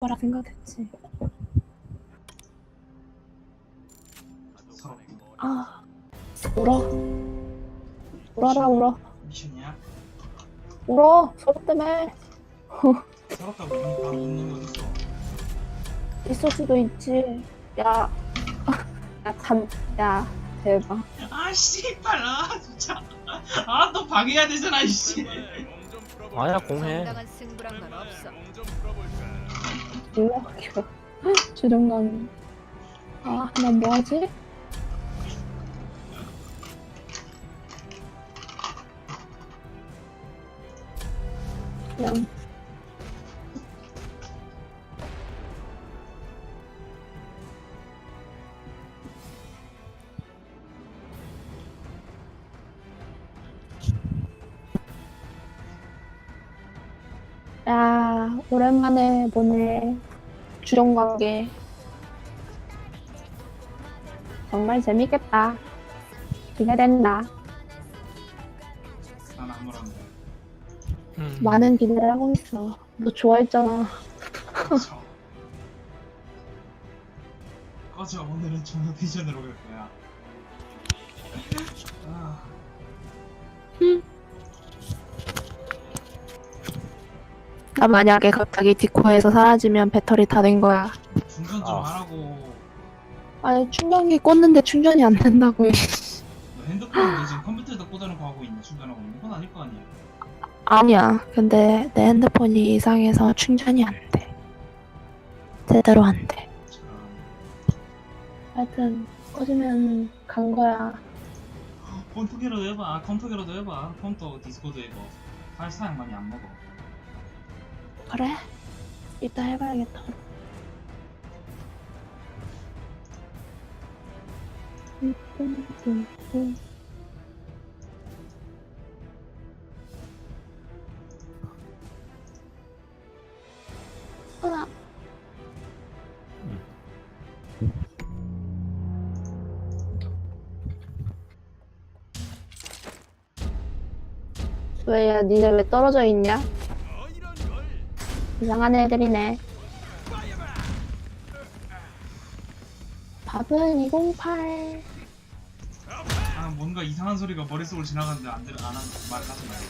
거라 생각했지. 아, 울어. 울어라, 울어. 미션이야? 울어. 서로 때문에. 서럽다고 보니까 웃는 거 있어. 있을 수도 있지. 야. 야, 참. 야, 대박. 아 씨발 아 진짜 아 또 방해해야 되잖아 이씨 아야 공해 정당한 승부란 건 없어. 놀라가지고. 주정감. 아, 나 뭐하지? 그냥. 야, 오랜만에 보네. 주정 관계. 정말 재밌겠다. 기대된다. 난 아무런 음. 많은 기대를 하고 있어. 너 좋아했잖아. 꺼져 꺼져 오늘은 전화 텐션으로 갈 거야 나 만약에 갑자기 디코에서 사라지면 배터리 다 된 거야. 충전 좀 아. 하라고 아니 충전기 꽂는데 충전이 안 된다고. 너 핸드폰도 지금 컴퓨터에다 꽂아놓고 하고 있네 충전하고 있는 건 아닐 거 아니야 아니야. 근데 내 핸드폰이 이상해서 충전이 안 돼. 제대로 안 돼. 참 하여튼 꽂으면 간 거야. 폰톡이라도 해봐 아, 컴톡이라도 해봐 폰톡 디스코드 해봐 할 사양 많이 안 먹어 그래? 이따 해봐야겠다. 하나. 왜야, 니네 왜 떨어져 있냐? 이상한 애들이네. 밥은 208. 아 뭔가 이상한 소리가 머릿속으로 지나가는데 안 들어 안 하는 말하지 말고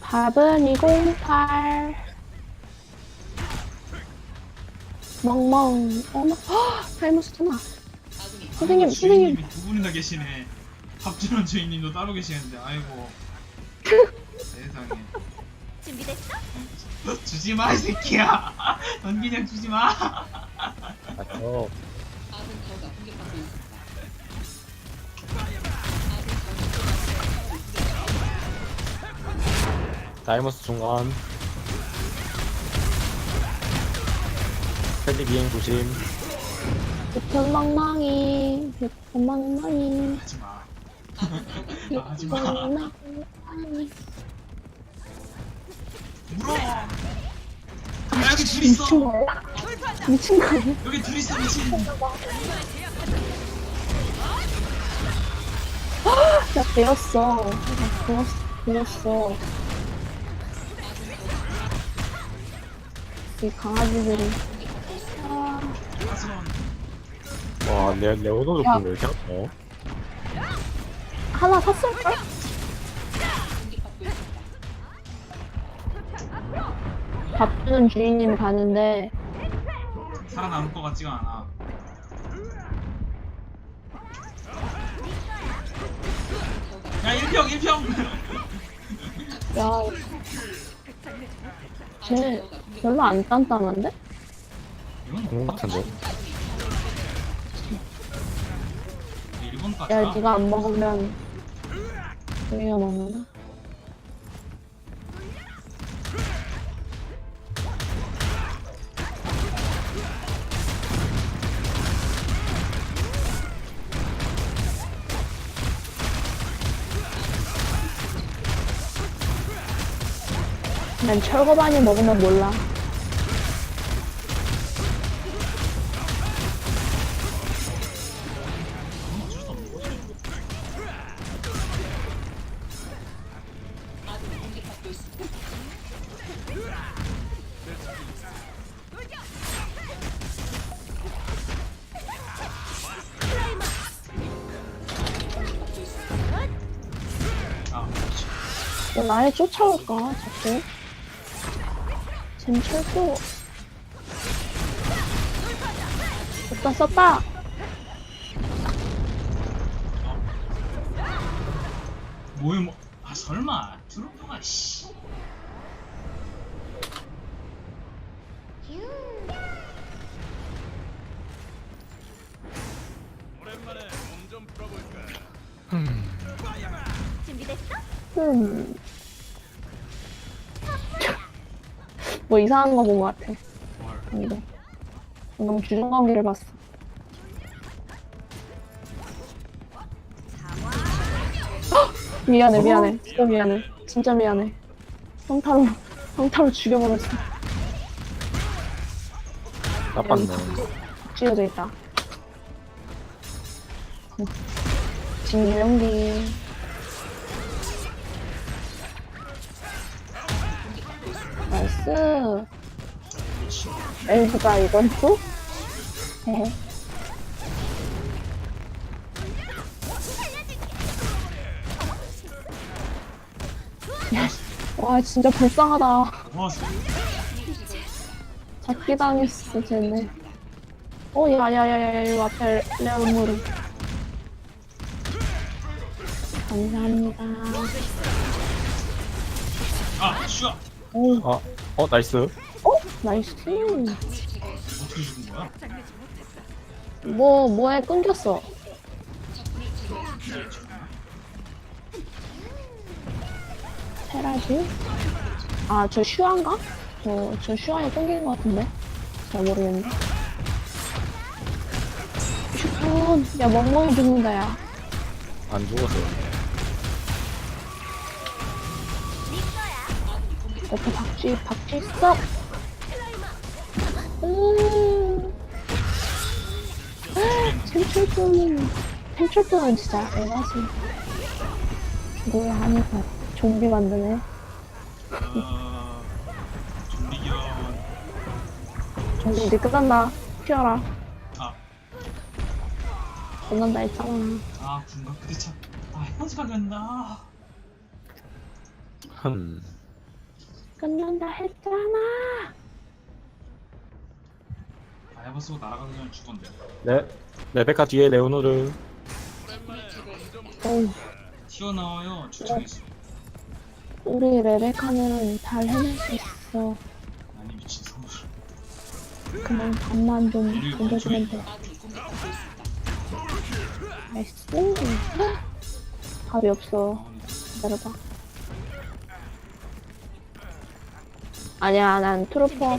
밥은 208. 멍멍. 어머, 헉! 잘못했잖아. 선생님, 아이고, 선생님. 주인님이 두 분이나 계시네. 밥 주는 주인님도 따로 계시는데 아이고 세상에 준비됐어? 주지 마 이 새끼야. 넌 그냥 주지 마. 아저 다이머스 중간 펠리 비행 조심 배편 망망이. 배편 망망이. 하지 마. 아, 마. 망망이. 물어. 야, 여기 둘 있어. 미친 거야? 미친 거 아니야? 여기 둘 있어 미친. 야, 배웠어. 야, 배웠어. 배웠어. 이 강아지들이. 와 레, 레오노도 야. 왜 이렇게 하노? 하나 샀을걸? 밥 주는 주인님이 가는데 살아남을 것 같지가 않아. 야 1평 1평. 야, 쟤 별로 안 단단한데? 이건 공 같은데? 일본 야, 같아. 네가 안 먹으면 우리가 먹는다. 난 철거 많이 먹으면 몰라. 나를 쫓아올까, 자꾸? 쟨 철도. 썼다, 썼다! 뭐야 뭐? 아 설마 트루퍼가 씨. 뭐 이상한 거 본 것 같아. 뭘? 방금. 방금 주중 관계를 봤어. 헉! 미안해, 미안해. 진짜 미안해. 진짜 미안해. 성타로, 성타로 죽여버렸어. 나빴네. 쥐어져 있다. 진유 연기. 나이스. 엘프가 이걸 또? 와 진짜 불쌍하다. 와 잡기 당했어 쟤네. 어 야야야야야 이거 앞에 레오무르. 감사합니다. 아 슈아 오, 어, 어, 나이스. 어 나이스. 뭐 뭐에 끊겼어. 테라지? 아, 저 슈아인가? 저, 저 슈아에 끊긴 것 같은데? 잘 모르겠네. 슈폰! 야, 멍멍이 죽는다, 야. 안 죽었어요. 옆에 박쥐, 박쥐 있어! 음. 템철도는, 템철도는 진짜 에바지. 뭐야, 하니까 좀비 만드네. 어... 좀비견 좀비 이제 끝난다. 튀어라. 아, 끝난다 했잖아. 아 군각 그대 참. 아 헤어지가 된다. 흠. 끝난다 했잖아. 다이버 쓰고 날아가기 전에 죽었네. 네. 레베카 뒤에 레오노르. 어우, 튀어나와요 추천했어. 우리 레베카는 잘 해낼 수 있어. 아니 미친 선물. 그냥 밥만 좀 던져주면 돼. 나이스. 답이 없어. 기다려봐. 아니야, 난 트루퍼,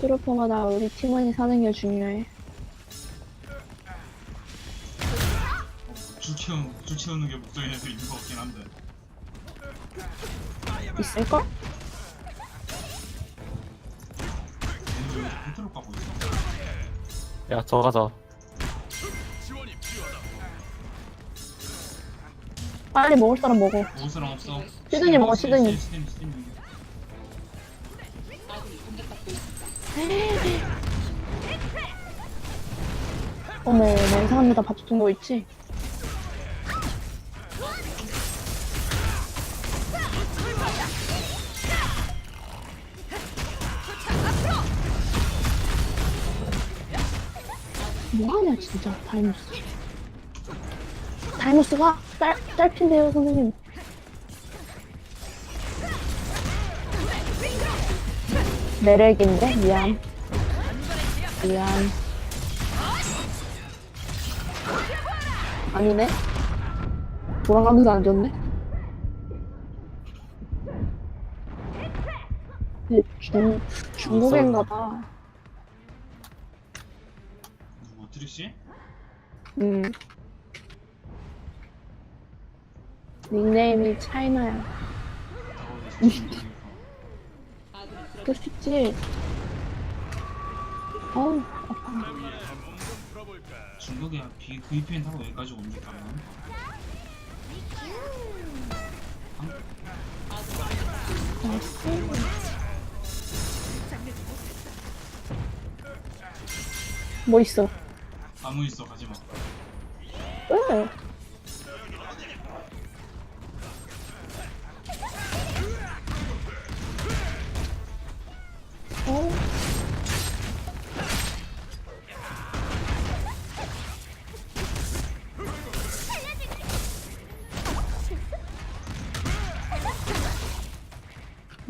트루퍼마다 우리 팀원이 사는 게 중요해. 줄 채우는 줄 채우는 게 목적인에서 있는 것 같긴 한데. 있을걸? 얘는 왜 이렇게 컨트롤 까고 있어? 야, 저 가자. 빨리 먹을 사람 먹어. 먹을 사람 없어. 시드니 먹어, 시드니. 시드니 시드니. 오늘 내 사람마다. 밥 주는 거 있지? 뭐하냐 진짜. 다이무스. 다이무스가 짧, 짧긴데요 선생님 내렉인데 미안 미안 아니네. 돌아가면서 안 줬네. 근데 중, 중국인가 봐. 누구 트릭시? 음. 닉네임이 차이나야. 나고 있어. 그럴 수 있지. 어우, 아파. 중국에 비 VPN 타고 여기까지 옵니까? 나이스. 뭐 있어? 아무 있어 가지 마. 왜?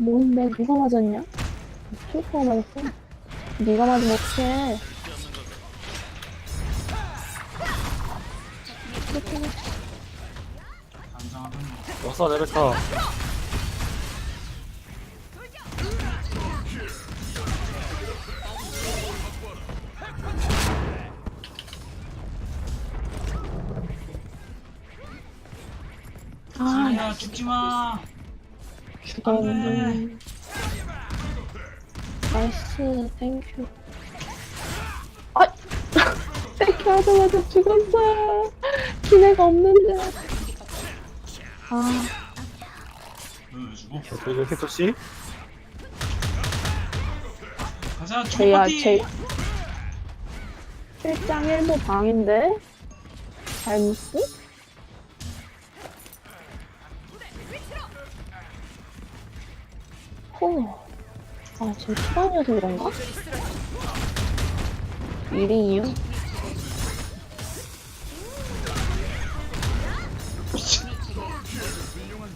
뭔데 누가 맞았냐? 킬퍼가 맞았어. 네가 맞으면 어떡해. 왔어 레베카 아, 야 죽지 마. 죽어. 안 나이스, 땡큐. 아! 땡큐 하자마자 죽었어요. 기회가 없는데. 아, 죽어? 어떻게 혜토씨? 가자 제야. 제. 1장 1도 방인데? 잘못 스? 허. 아, 지금 시간이어서 그런가? 1위 이유?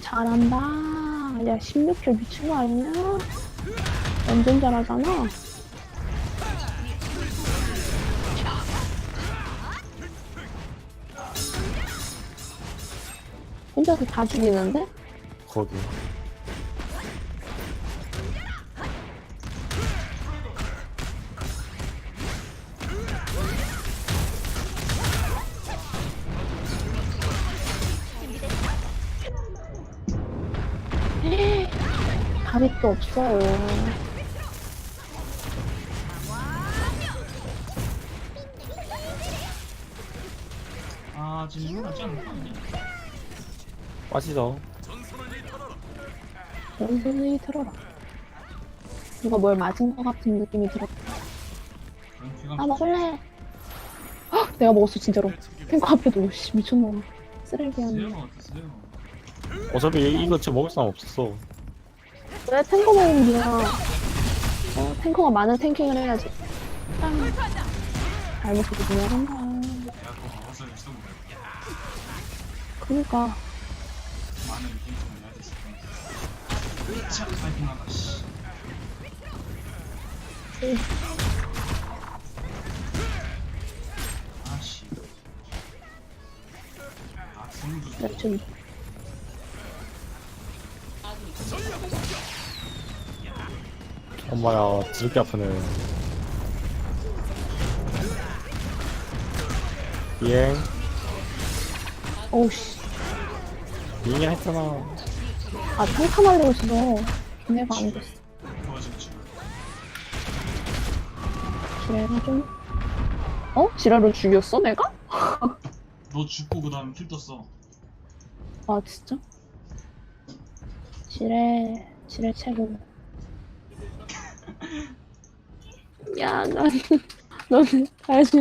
잘한다. 야, 16킬 미친 거 아니냐? 완전 잘하잖아. 혼자서 다 죽이는데? 거기 또 없어요. 아 지금 맞지 않을까? 빠지죠 연습이 들어라. 누가 뭘 맞은 것 같은 느낌이 쾌감. 아, 먹을래. 헉, 내가 먹었어, 진짜로. 탱커 앞에 도, 씨, 미쳤나. 쓰레기야. 쓰레기 쓰레기. 어차피 이거 지금 먹을 사람 없었어 왜 탱커 먹으면 네가 어, 탱커가 많은 탱킹을 해야지. 짱. 잘 먹고 중요한다. 내가 그거 먹었어야 했어. 그니까. 파이팅하다 씨. 아씨. 아나지 엄마야 드럽게 아프네 비행 어우씨. 비행 했잖아 아, 탱커 말리고 있어서. 기내가 안 됐어. 지뢰가 좀. 어? 지뢰로 죽였어, 내가? 너 죽고 그 다음 킬 떴어. 아, 진짜? 지뢰, 지뢰 최고. 야, 난, 너는 다시,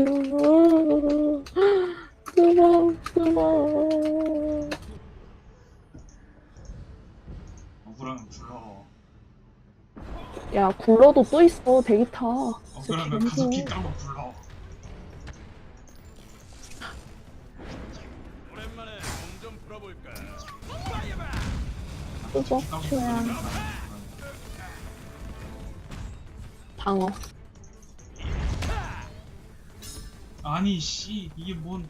그만, 그만. 억울하면 불러. 야, 굴러도 또 있어, 타. 억울하면 진짜 가서 개무서워. 까고 불러. 그죠? 피 까고 최양. 불러. 방어. 아니 씨 이게 뭔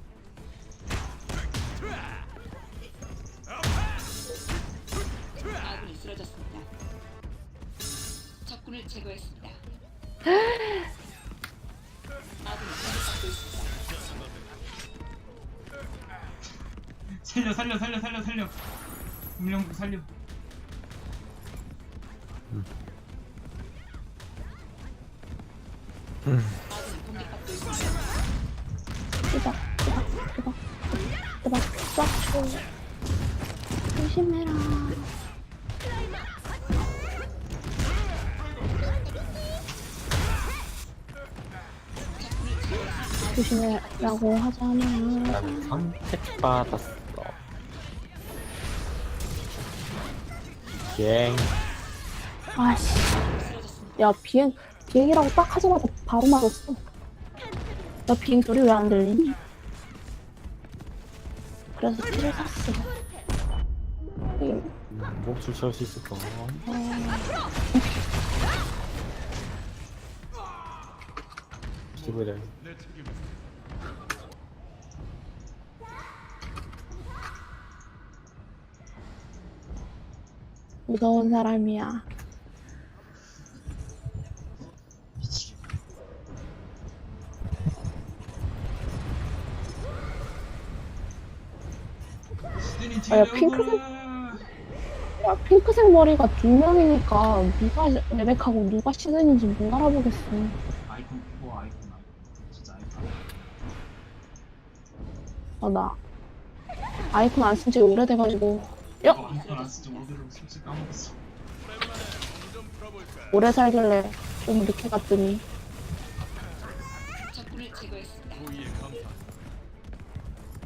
아군이 쓰러졌습니다. 적군을 제거했습니다. 아군이 공격받고 있습니다. 살려 살려 살려 살려 살려. 음령 살려. 아 뜨박, 뜨박, 뜨박, 뜨박, 싹 쳐. 조심해라. 조심해라고 하자면 난 선택받았어 비행 아씨 야 비행 비행이라고 딱 하자마자 바로 맞았어 나 비행 소리 왜 안 들리니? 그래서 키를 샀어 목줄 채울 수 있을까? 기브래. 무서운 사람이야. 미치겠다. 시드니 아, 야, 딜러블. 핑크색- 야, 핑크색 머리가 두 명이니까 누가 레베카고 누가 시즌인지 못 알아보겠어. 아이콘 그거 아이콘 아이콘 진짜 아이콘. 아, 나 아이콘 안 쓴 지 오래돼가지고 야! 어, 아이콘 안 쓰지 오늘로 솔직히 까먹었어. 오래 살길래 좀 늦게 갔더니 적군을 제거했습니다.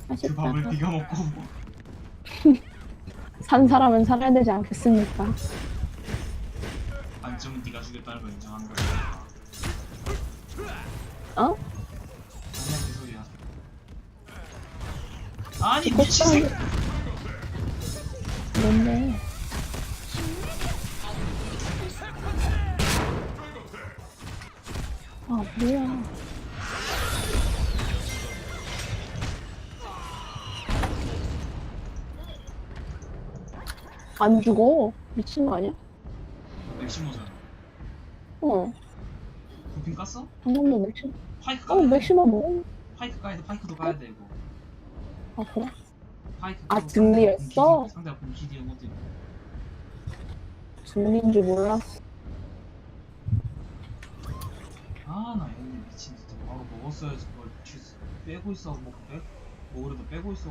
그 밥을 아쉽다. 네가 먹고 산 사람은 살아야 되지 않겠습니까? 안점은 네가 죽였다는 걸 인정하는 거야. 어? 아니야 그 소리야. 아니 미친 새끼. 뭔데? 아 뭐야? 안 죽어? 미친 거 아니야? 맥시모잖아. 어, 부핀 깠어? 방금도 맥시, 파이크 어 까야 돼. 맥시마 뭐? 파이크 까야 돼. 파이크도 까야 돼 이거. 아 그래? 파이크. 아, 또 증리했어? 상대가 상대가 본키디 이런 것도 있고. 증리인 줄 몰랐어. 아나 이거 미친 진짜 바로 먹었어야지 그걸 뒤 빼고 있어 뭐 빼? 뭐 그래도 빼고 있어.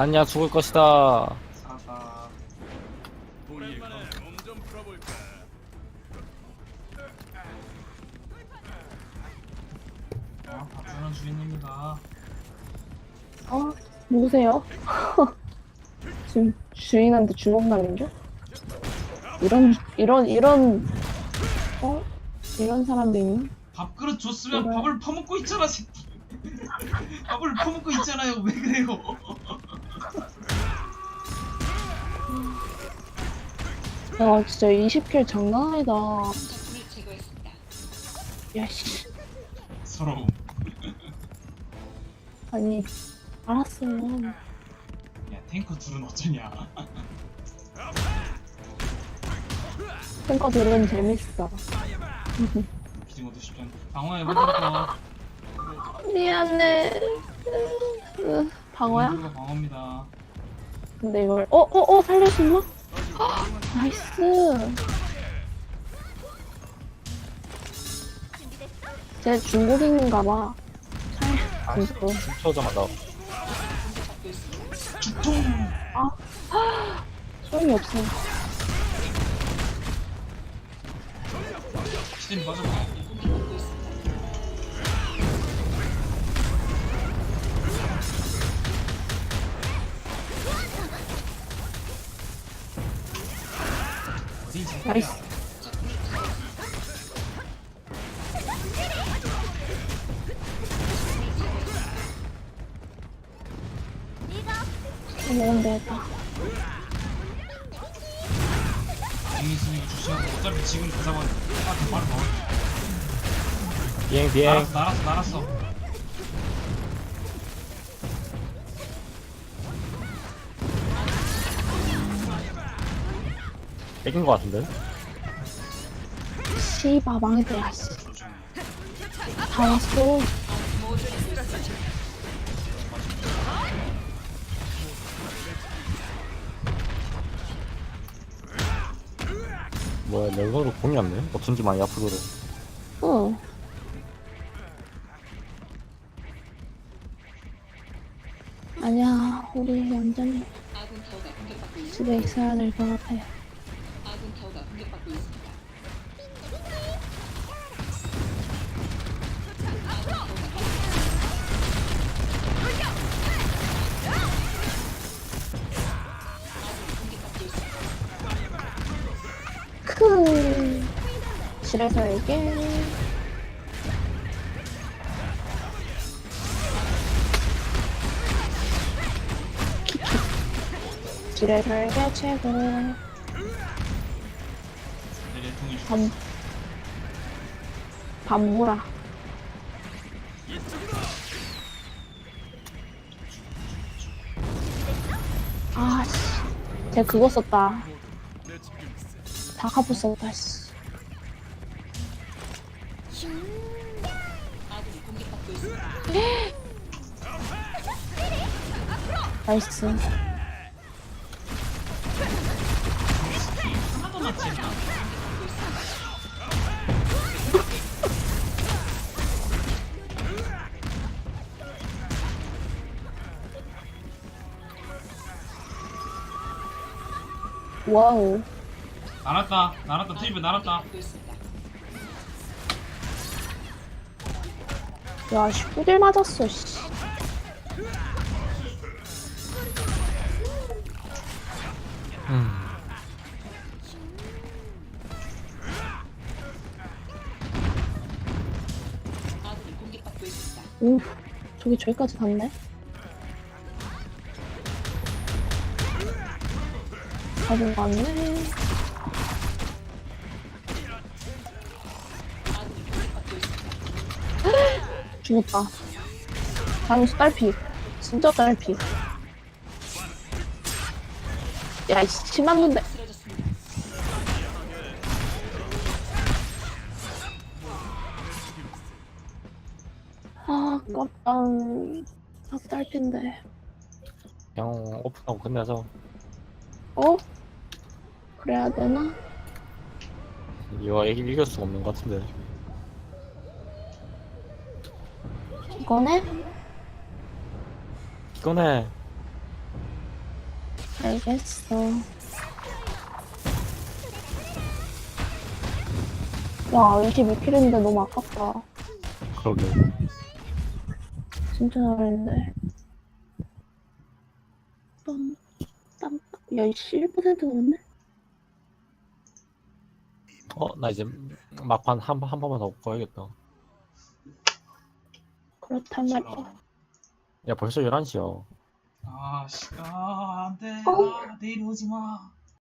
아니야 죽을 것이다. 아, 주인님이다. 아 누구세요? 지금 주인한테 주먹 날린 줄? 이런 이런 이런 어 이런 사람도 있니? 밥그릇 줬으면. 밥을 퍼먹고 있잖아, 새끼. 밥을 퍼먹고 있잖아요. 왜 그래요? 야 진짜 20킬 장난 아니다. 야씨 서러움. 아니 알았어요. 야, 탱커 둘은 어쩌냐? 탱커 들은 재밌어. 기진 것도 쉽지 않아. 방어해 보니까. 미안해. 으, 방어야? 방어입니다. 근데 이걸 어어어 살릴 수 있나? 헉, 나이스. 쟤 중국인인가 봐. 잘 진짜. 춤춰자마자 있습니다. 죽통. 소용이 없어. 공 나이스. 먹으면 되겠다. 어차피 지금 그 바로. 비행 비행. 날았어, 날았어, 날았어. 뺏긴 것 같은데? 씨바 망했다. 조심해. 다 왔어. 뭐야 내 손으로 공이 없네? 어쩐지 많이 아프더래. 응. 아니야, 우리 완전히. 집에 있어야 될 것 같아. 실에서 이게. 길에 설계 최고. 밤. 밤무라. 아씨. 제가 그거 썼다. 다카포 썼다 씨. 나이스. 와우. 날았다 날았다 트리블 날았다 야, 씨, 후딜 맞았어, 씨. 음. 오, 저기 저기까지 갔네. 가진 거 같네. 죽었다. 장수 딸피. 진짜 딸피. 야, 이씨, 침 맞는데. 쓰러졌습니다. 아, 아깝다. 아, 딸피인데. 그냥 오픈하고 끝내서 어? 그래야 되나? 이거 이길 수가 없는 것 같은데 이거네? 이거네 알겠어. 와, 22킬인데 너무 아깝다. 그러게 진짜 잘했는데. 땀, 땀, 야, 이씨, 1% 오네? 어 나 이제 막판 한, 한 번만 더 꺼야겠다 그렇단 말이야. 야 벌써 11시야 아 씨 아 안돼 어? 아 내일 오지 마